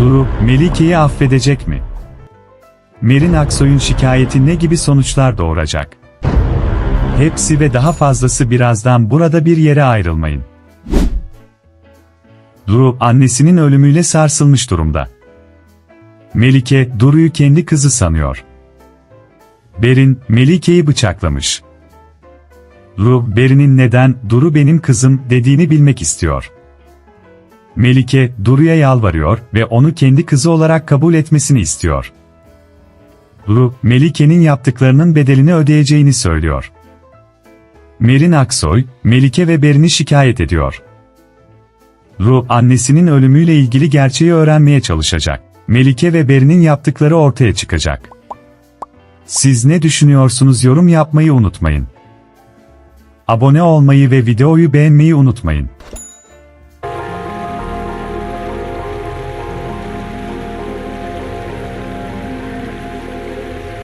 Duru, Melike'yi affedecek mi? Merin Aksoy'un şikayeti ne gibi sonuçlar doğuracak? Hepsi ve daha fazlası birazdan burada bir yere ayrılmayın. Duru, annesinin ölümüyle sarsılmış durumda. Melike, Duru'yu kendi kızı sanıyor. Berin, Melike'yi bıçaklamış. Duru, Berin'in neden, Duru benim kızım, dediğini bilmek istiyor. Melike, Duru'ya yalvarıyor ve onu kendi kızı olarak kabul etmesini istiyor. Duru, Melike'nin yaptıklarının bedelini ödeyeceğini söylüyor. Merin Aksoy, Melike ve Berin'i şikayet ediyor. Duru, annesinin ölümüyle ilgili gerçeği öğrenmeye çalışacak. Melike ve Berin'in yaptıkları ortaya çıkacak. Siz ne düşünüyorsunuz yorum yapmayı unutmayın. Abone olmayı ve videoyu beğenmeyi unutmayın.